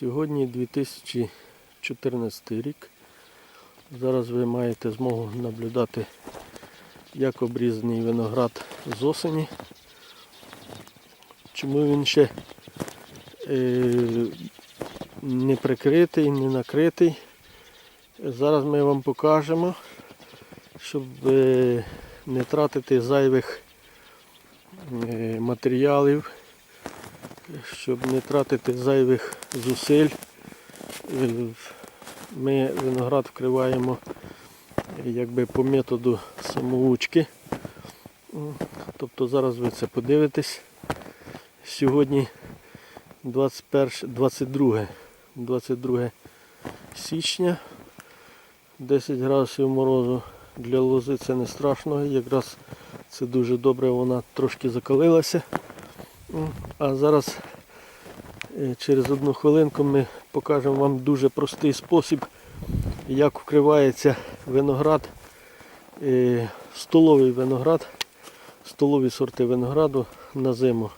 Сьогодні 2014 рік. Зараз ви маєте змогу наблюдати, як обрізаний виноград з осені. Чому він ще е, не прикритий, не накритий. Зараз ми вам покажемо, щоб е, не тратити зайвих е, матеріалів, щоб не тратити зайвих зусиль. Ми виноград вкриваємо якби по методу самоучки. Тобто зараз ви це подивитесь. Сьогодні 21, 22, 22 січня. 10 градусів морозу для лози це не страшно. Якраз це дуже добре, вона трошки закалилася. А зараз е, через одну хвилинку ми покажемо вам дуже простий спосіб, як вкривається виноград, е, столовий виноград, столові сорти винограду на зиму.